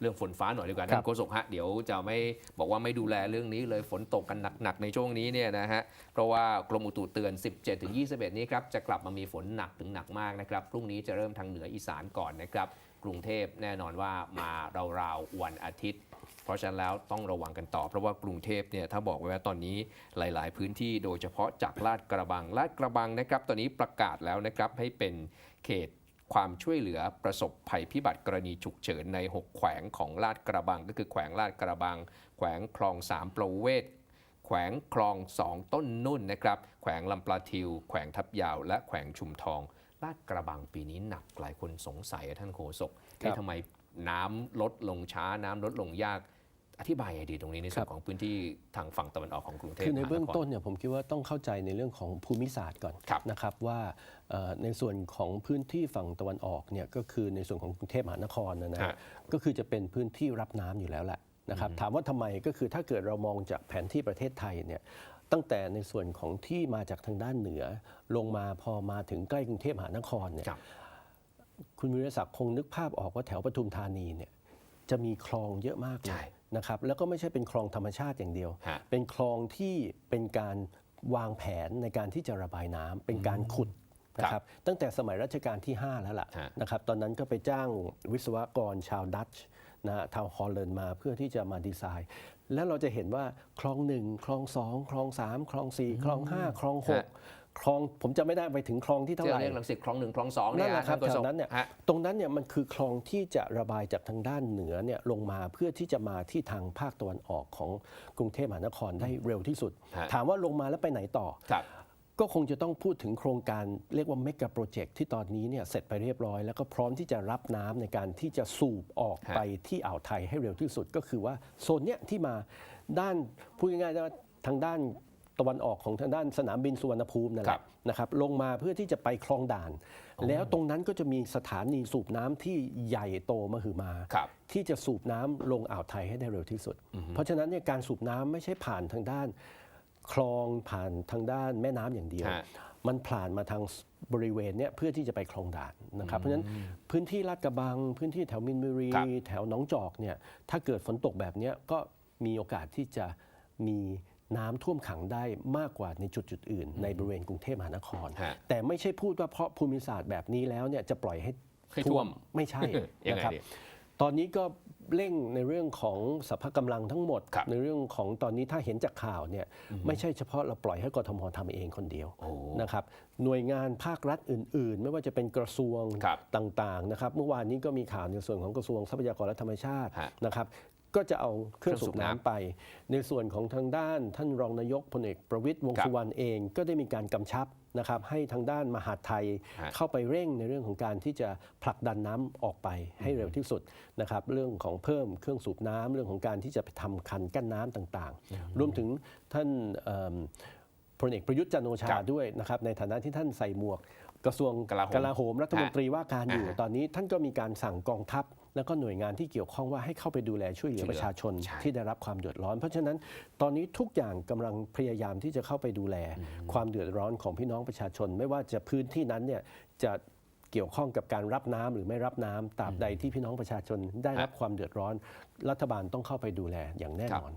เรื่องฝนฟ้าหน่อยดีกว่าครัท่าบนโฆษกฮะเดี๋ยวจะไม่บอกว่าไม่ดูแลเรื่องนี้เลยฝนตกกันหนักๆในช่วงนี้เนี่ยนะฮะเพราะว่ากรมอุตุเตือน 17-21 นี้ครับจะกลับมามีฝนหนักถึงหนักมากนะครับพรุ่งนี้จะเริ่มทางเหนืออีสานก่อนนะครับกรุงเทพแน่นอนว่ามาราวๆวันอาทิตย์ เพราะฉะนั้นแล้วต้องระวังกันต่อ เพราะว่ากรุงเทพเนี่ยถ้าบอกไว้ว่าตอนนี้หลาย ๆ พื้นที่โดยเฉพาะจากลาดกระบังลาดกระบังนะครับ ตอนนี้ประกาศแล้วนะครับให้เป็นเขต ความช่วยเหลือประสบภัยพิบัติกรณีฉุกเฉินใน 6 แขวงของลาดกระบัง ก็คือแขวงลาดกระบัง แขวงคลองสามประเวศแขวงคลองสองต้นนุ่นนะครับแขวงลำปลาทิว แขวงทับยาว และแขวงชุมทอง ลาดกระบังปีนี้หนักหลายคนสงสัยอะท่านโฆษกครับเอ๊ะทำไมน้ำลดลงช้าน้ำลดลงยาก อธิบายให้ดีตรงนี้ในส่วครันบของพื้นที่ทางฝั่งตะวันออกของกรุงเทพคือในมหาเบื้องครต้นเนี่ยผมคิดว่าต้องเข้าใจในเรื่องของภูมิศาสตร์ก่อนครับนะครับว่าเอ่อในส่วนของพื้นที่ฝั่งตะวันออกเนี่ยก็คือในส่วนของกรุงเทพมหานครนะนะฮะก็คือจะเป็นพื้นที่รับน้ำอยู่แล้วแหละนะครับถามว่าทำไมก็คือถ้าเกิดเรามองจากแผนที่ประเทศไทยเนี่ยตั้งแต่ในส่วนของที่มาจากทางด้านเหนือ ลงมาพอมาถึงใกล้กรุงเทพมหานครเนี่ยครับคุณวิรศักดิ์คงนึกภาพออกว่าแถวปทุมธานีเนี่ยจะมีคลองเยอะมากเลใช่ย นะครับแล้วก็ไม่ใช่เป็นคลองธรรมชาติอย่างเดียว ฮะ เป็นคลองที่เป็นการวางแผนในการที่จะระบายน้ำเป็นการขุดนะครับตั้งแต่สมัยรัชกาลที่ 5 แล้วล่ะฮะ นะครับตอนนั้นก็ไปจ้างวิศวกรชาวดัตช์นะฮะชาวฮอลแลนด์มาเพื่อที่จะมาดีไซน์ แล้วเราจะเห็นว่าคลองหนึ่งคลองสองคลองสามคลองสี่คลองห้าคลองหกฮะ คลองผมจะไม่ได้ไปถึงคลองที่เท่าที่ไหร่เรียกลังสิตคลองหนึ่งคลองสองนั่เนี่ยนแหละครับท่าโฆแถษวกนั้นเนี่ยฮะตรงนั้นเนี่ยมันคือคลองที่จะระบายจากทางด้านเหนือเนี่ยลงมาเพื่อที่จะมาที่ทางภาคตะวันออกของกรุงเทพมหานครได้เร็วที่สุดฮะถามว่าลงมาแล้วไปไหนต่อครับก็คงจะต้องพูดถึงโครงการเรียกว่าเมกะโปรเจกต์ที่ตอนนี้เนี่ยเสร็จไปเรียบร้อย แล้วก็พร้อมที่จะรับน้ำในการที่จะสูบออกฮะไปที่อ่าวไทยให้เร็วที่สุด ก็คือว่าโซนเนี้ยที่มาด้านพูดง่ายๆว่าทางด้าน ตะวันออกของทางด้านสนามบินสุวรรณภูมินั่นแหครัละบนะครับลงมาเพื่อที่จะไปคลองด่าน แล้วตรงนั้นก็จะมีสถานีสูบน้ำที่ใหญ่โตมหึมาครับที่จะสูบน้ำลงอ่าวไทยให้ได้เร็วที่สุด เพราะฉะนั้นเนี่ยการสูบน้ำไม่ใช่ผ่านทางด้านคลองผ่านทางด้านแม่น้ำอย่างเดียวฮะมันผ่านมาทางบริเวณเนี้ยเพื่อที่จะไปคลองด่านนะครับเพราะฉะนั้นพื้นที่ลาดกระบัง พื้นที่แถวมินบุรีครับแถวหนองจอกเนี่ยถ้าเกิดฝนตกแบบเนี้ยก็มีโอกาสที่จะมี น้ำท่วมขังได้มากกว่าในจุดจุดๆอื่น ในบริเวณกรุงเทพมหานครฮะแต่ไม่ใช่พูดว่าเพราะภูมิศาสตร์แบบนี้แล้วเนี่ยจะปล่อยให้ให้ท่วมไม่ใช่ยังไงนะครับดีตอนนี้ก็เร่งในเรื่องของสภาพกำลังทั้งหมดครับในเรื่องของตอนนี้ถ้าเห็นจากข่าวเนี่ยไม่ใช่เฉพาะเราปล่อยให้กทมทำเองคนเดียวโอ้นะครับหน่วยงานภาครัฐอื่น ๆ ไม่ว่าจะเป็นกระทรวงครับต่างๆนะครับเมื่อวานนี้ก็มีข่าวในส่วนของกระทรวงทรัพยากรและธรรมชาติฮะนะครับก็จะเอาเครื่องเครื่องสูสูบบน้ำน้ำไป ในส่วนของทางด้านท่านรองนายกพลเอกประวิตยวงษ์ครับสุวรรณเองก็ได้มีการกำชับนะครับให้ทางด้านมหาดไทยฮะเข้าไปเร่งในเรื่องของการที่จะผลักดันน้ำออกไปให้เร็วที่สุดนะครับเรื่องของเพิ่มเครื่องสูบน้ำเรื่องของการที่จะไปทำคันกั้นน้ำต่างๆ รวมถึงท่านเอิ่มพลเอกประยุทธ์จันทร์โอชาครับด้วยนะครับในฐานะที่ท่านใส่หมวก กระทรวงกลาโหมลาโหมรัฐมนตรีว่าการอยู่อ่าตอนนี้ท่านก็มีการสั่งกองทัพ แล้วก็หน่วยงานที่เกี่ยวข้องว่าให้เข้าไปดูแลช่วยเหลือช่วยเหลือประชาชนใช่ที่ได้รับความเดือดร้อน เพราะฉะนั้นตอนนี้ทุกอย่างกำลังพยายามที่จะเข้าไปดูแลความเดือดร้อนของพี่น้องประชาชน ไม่ว่าจะพื้นที่นั้นเนี่ยจะเกี่ยวข้องกับการรับน้ำหรือไม่รับน้ำตราบใดที่พี่น้องประชาชนได้รับความเดือดร้อน รัฐบาลต้องเข้าไปดูแลอย่างแน่นอน